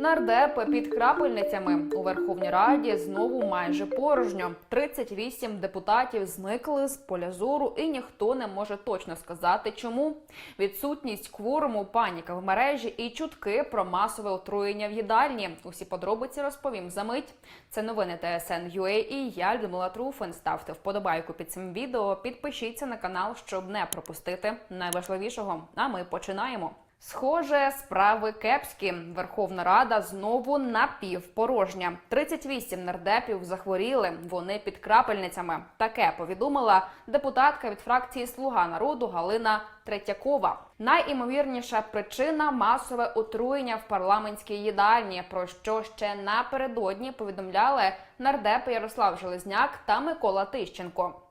Нардепи під крапельницями у Верховній Раді знову майже порожньо. 38 депутатів зникли з поля зору, і ніхто не може точно сказати, чому. Відсутність кворуму, паніка в мережі і чутки про масове отруєння в їдальні. Усі подробиці розповім за мить. Це новини ТСН UA і я Людмила Труфен. Ставте вподобайку під цим відео. Підпишіться на канал, щоб не пропустити найважливішого. А ми починаємо. Схоже, справи кепські. Верховна Рада знову напівпорожня. 38 нардепів захворіли. Вони під крапельницями. Таке повідомила депутатка від фракції Слуга народу Галина Третьякова. Найімовірніша причина масове отруєння в парламентській їдальні, про що ще напередодні повідомляли нардепи Ярослав Железняк та Микола Тищенко.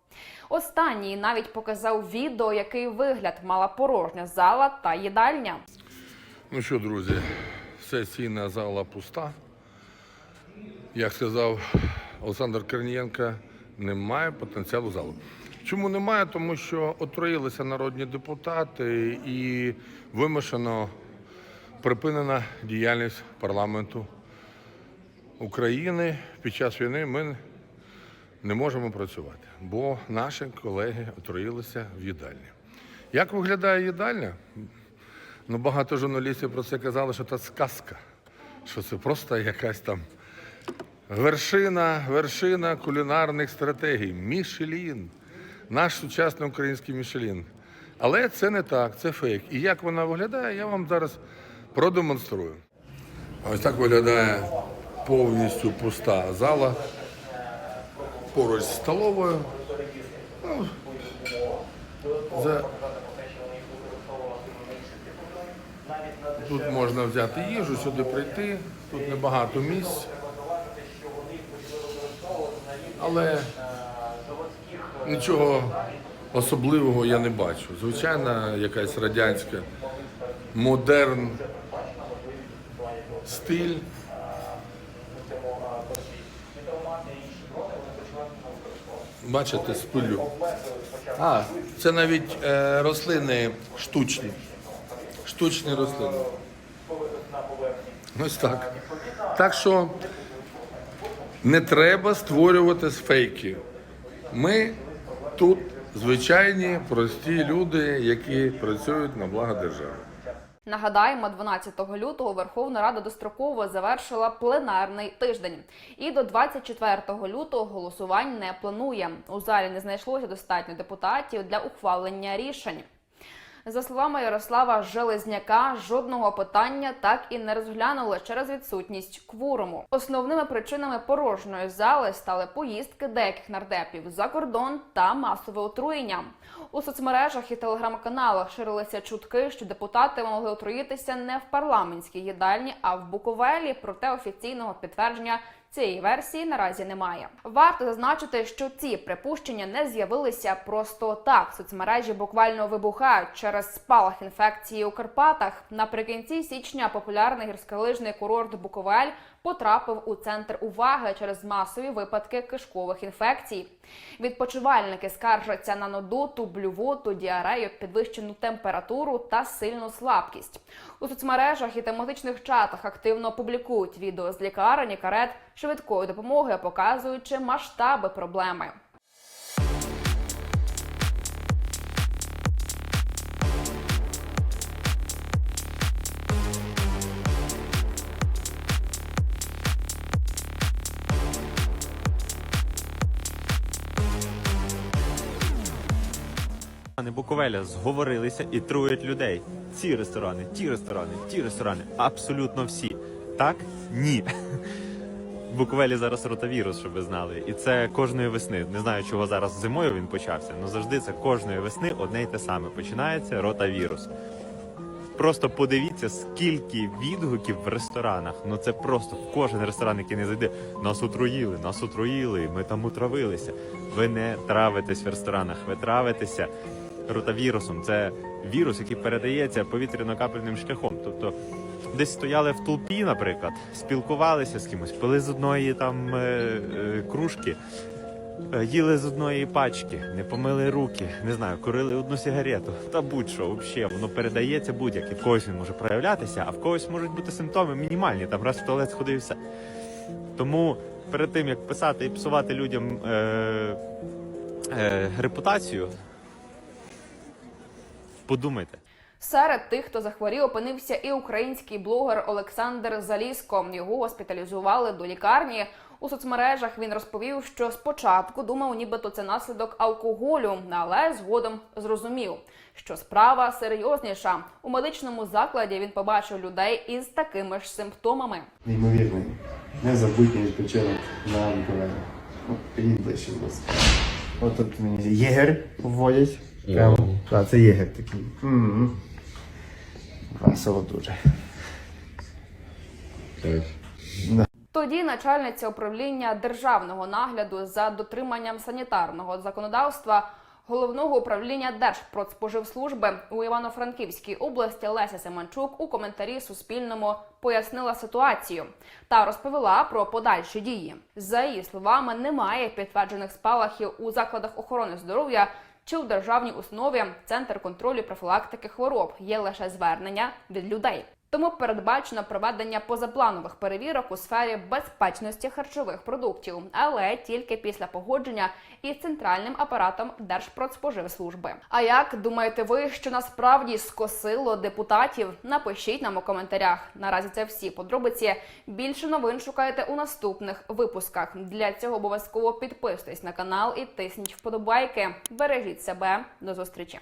Останній навіть показав відео, який вигляд мала порожня зала та їдальня. Ну що, друзі, сесійна зала пуста. Як сказав Олександр Корнієнко, немає потенціалу залу. Чому немає? Тому що отруїлися народні депутати і вимушено припинена діяльність парламенту України. Під час війни ми не можемо працювати, бо наші колеги отруїлися в їдальні. Як виглядає їдальня? Ну, багато журналістів про це казали, що це сказка, що це просто якась там вершина, вершина кулінарних стратегій. Мішелін, наш сучасний український Мішелін. Але це не так, це фейк. І як вона виглядає, я вам зараз продемонструю. Ось так виглядає повністю пуста зала поруч з столовою. Ну, за Тут можна взяти їжу, сюди прийти, тут небагато місць. Але нічого особливого я не бачу. Звичайно, якась радянська модерн стиль. Бачите, з пилю. А, це навіть е, рослини штучні. Штучні рослини. Ось так. Так що не треба створювати фейки. Ми тут звичайні прості люди, які працюють на благо держави. Нагадаємо, 12 лютого Верховна Рада достроково завершила пленарний тиждень, і до 24 лютого голосувань не планує. У залі не знайшлося достатньо депутатів для ухвалення рішень. За словами Ярослава Железняка, жодного питання так і не розглянули через відсутність кворуму. Основними причинами порожньої зали стали поїздки деяких нардепів за кордон та масове отруєння. У соцмережах і телеграм-каналах ширилися чутки, що депутати могли отруїтися не в парламентській їдальні, а в Буковелі. Проте офіційного підтвердження цієї версії наразі немає. Варто зазначити, що ці припущення не з'явилися просто так. Соцмережі буквально вибухають через спалах інфекції у Карпатах. Наприкінці січня популярний гірськолижний курорт Буковель потрапив у центр уваги через масові випадки кишкових інфекцій. Відпочивальники скаржаться на нудоту, блювоту, діарею, підвищену температуру та сильну слабкість. У соцмережах і тематичних чатах активно публікують відео з лікарень і карет швидкої допомоги, показуючи масштаби проблеми. Ресторани Буковеля зговорилися і труять людей. Ці ресторани, ті ресторани, ті ресторани, абсолютно всі. Так? Ні. В Буковелі зараз ротавірус, щоб ви знали. І це кожної весни. Не знаю, чого зараз зимою він почався, але завжди це кожної весни одне й те саме. Починається ротавірус. Просто подивіться, скільки відгуків в ресторанах. Ну це просто в кожен ресторан, який не зайде. Нас отруїли, нас отруїли, ми там отравилися. Ви не травитесь в ресторанах, ви травитеся ротавірусом. Це вірус, який передається повітряно-капельним шляхом. Тобто десь стояли в толпі, наприклад, спілкувалися з кимось, пили з одної там е, е, кружки. Е, Їли з одної пачки, не помили руки, не знаю, курили одну сигарету. Та будь-що, взагалі, воно передається будь-яке. В когось він може проявлятися, а в когось можуть бути симптоми мінімальні, там раз в туалет сходив і все. Тому перед тим як писати і псувати людям е, репутацію, подумайте. Серед тих, хто захворів, опинився і український блогер Олександр Заліско. Його госпіталізували до лікарні. У соцмережах він розповів, що спочатку думав, нібито це наслідок алкоголю, але згодом зрозумів, що справа серйозніша. У медичному закладі він побачив людей із такими ж симптомами. Неймовірний, незабутній відпочинок на Миколаїві. Ну. От тут мені єгер вводять. Прямо. Так, це єгер такий. Весело дуже. Тоді начальниця управління державного нагляду за дотриманням санітарного законодавства головного управління Держпродспоживслужби у Івано-Франківській області Леся Семенчук у коментарі Суспільному пояснила ситуацію та розповіла про подальші дії. За її словами, немає підтверджених спалахів у закладах охорони здоров'я. Чи у державній установі Центр контролю профілактики хвороб є лише звернення від людей. Тому передбачено проведення позапланових перевірок у сфері безпечності харчових продуктів, але тільки після погодження із центральним апаратом Держпродспоживслужби. А як думаєте ви, що насправді скосило депутатів? Напишіть нам у коментарях. Наразі це всі подробиці. Більше новин шукайте у наступних випусках. Для цього обов'язково підписуйтесь на канал і тисніть вподобайки. Бережіть себе. До зустрічі.